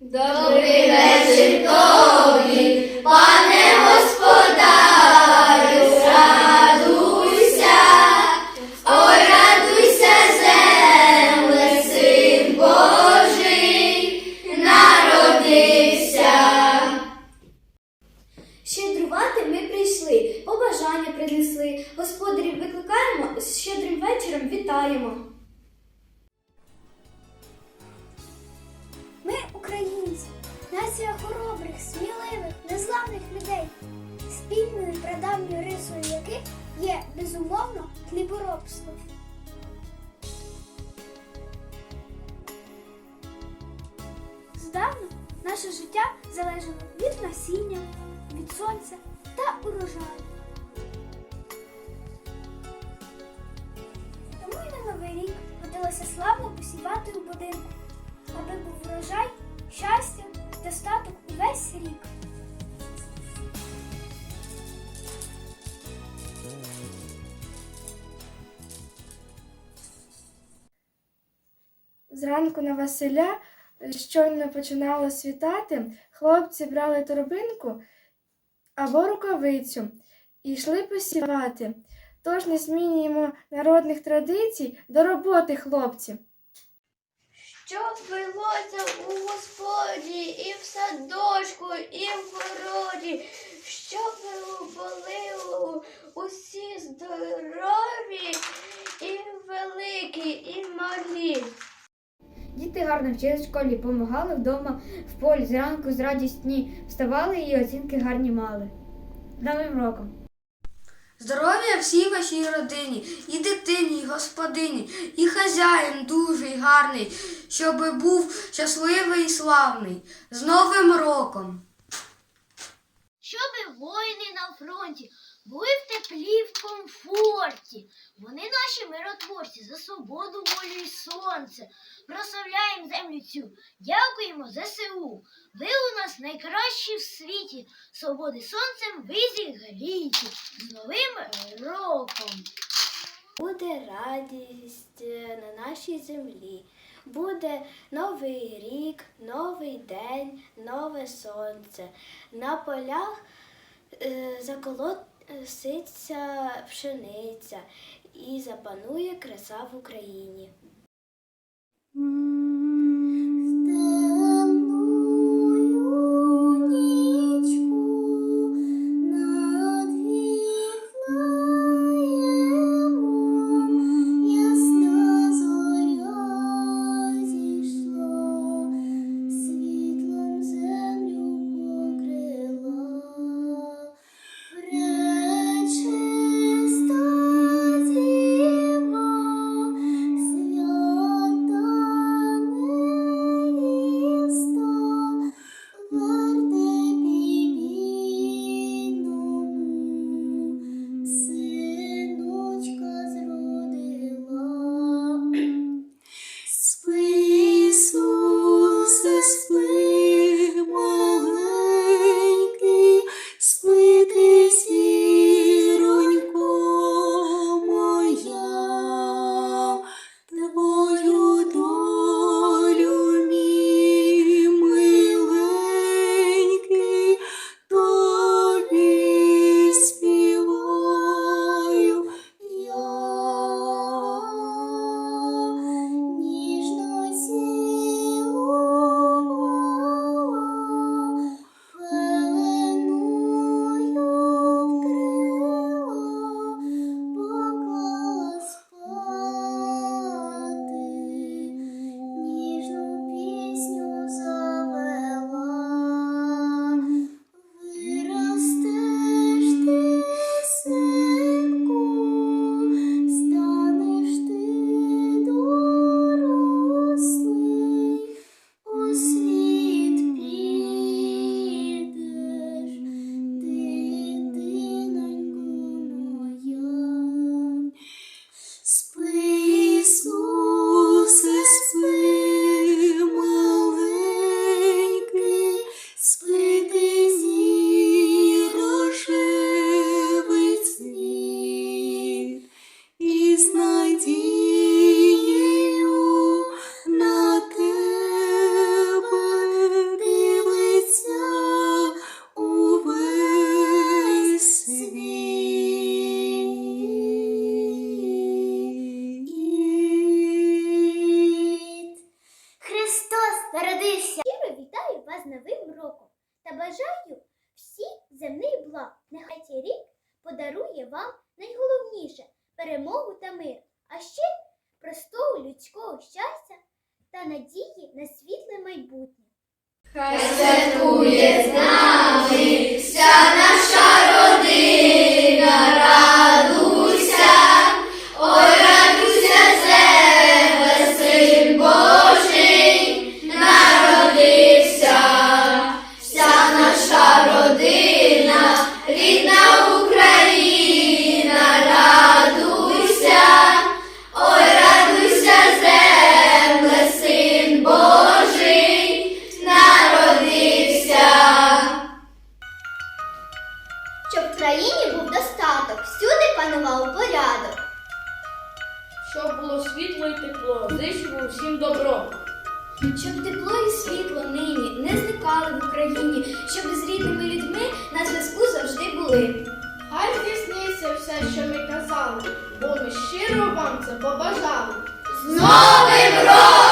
Добрий вечір тобі, пане господарю, радуйся, ой, радуйся, земле, син Божий, народився. Щедрувати ми прийшли, побажання принесли. Господарів викликаємо, з щедрим вечором вітаємо. Українці, нація хоробрих, сміливих, незламних людей, спільною прадавньою рисою яких є безумовно хліборобство. Здавна наше життя залежало від насіння, від сонця та урожаю. Тому й на новий рік годилося славно посівати у будинку, аби був врожай, щастя, достаток увесь рік. Зранку на Василя е, щойно починало світати, хлопці брали торбинку або рукавицю і йшли посівати. Тож не змінюємо народних традицій до роботи, хлопці. Щоб велося у господі, і в садочку, і в городі, щоб були усі здорові, і великі, і малі. Діти гарно вчились в школі, помагали вдома в полі, зранку з радісні вставали і оцінки гарні мали. Новим роком! Здоров'я всій вашій родині, і дитині, і господині, і хазяїн дуже гарний, щоби був щасливий і славний. З Новим роком! Щоби воїни на фронті були в теплі, в комфорті. Вони наші миротворці за свободу, волю і сонце. Прославляємо землю цю, дякуємо ЗСУ. Ви у нас найкращі в світі. Свободи сонцем ви зігріті. З Новим роком! Буде радість е, на нашій землі. Буде новий рік, новий день, нове сонце. На полях е, заколоситься пшениця і запанує краса в Україні. Радися! Щиро вітаю вас з новим роком та бажаю всіх земних благ. Нехай цей рік подарує вам найголовніше перемогу та мир, а ще простого людського щастя та надії на світле майбутнє. Хай святує з нами вся наша родина. Країні був достаток, всюди панував порядок. Щоб було світло і тепло, зичимо всім добро. Щоб тепло і світло нині не зникали в Україні, щоб з рідними людьми на зв'язку завжди були. Хай здійсниться все, що ми казали, бо ми щиро вам це побажали. З Новим роком!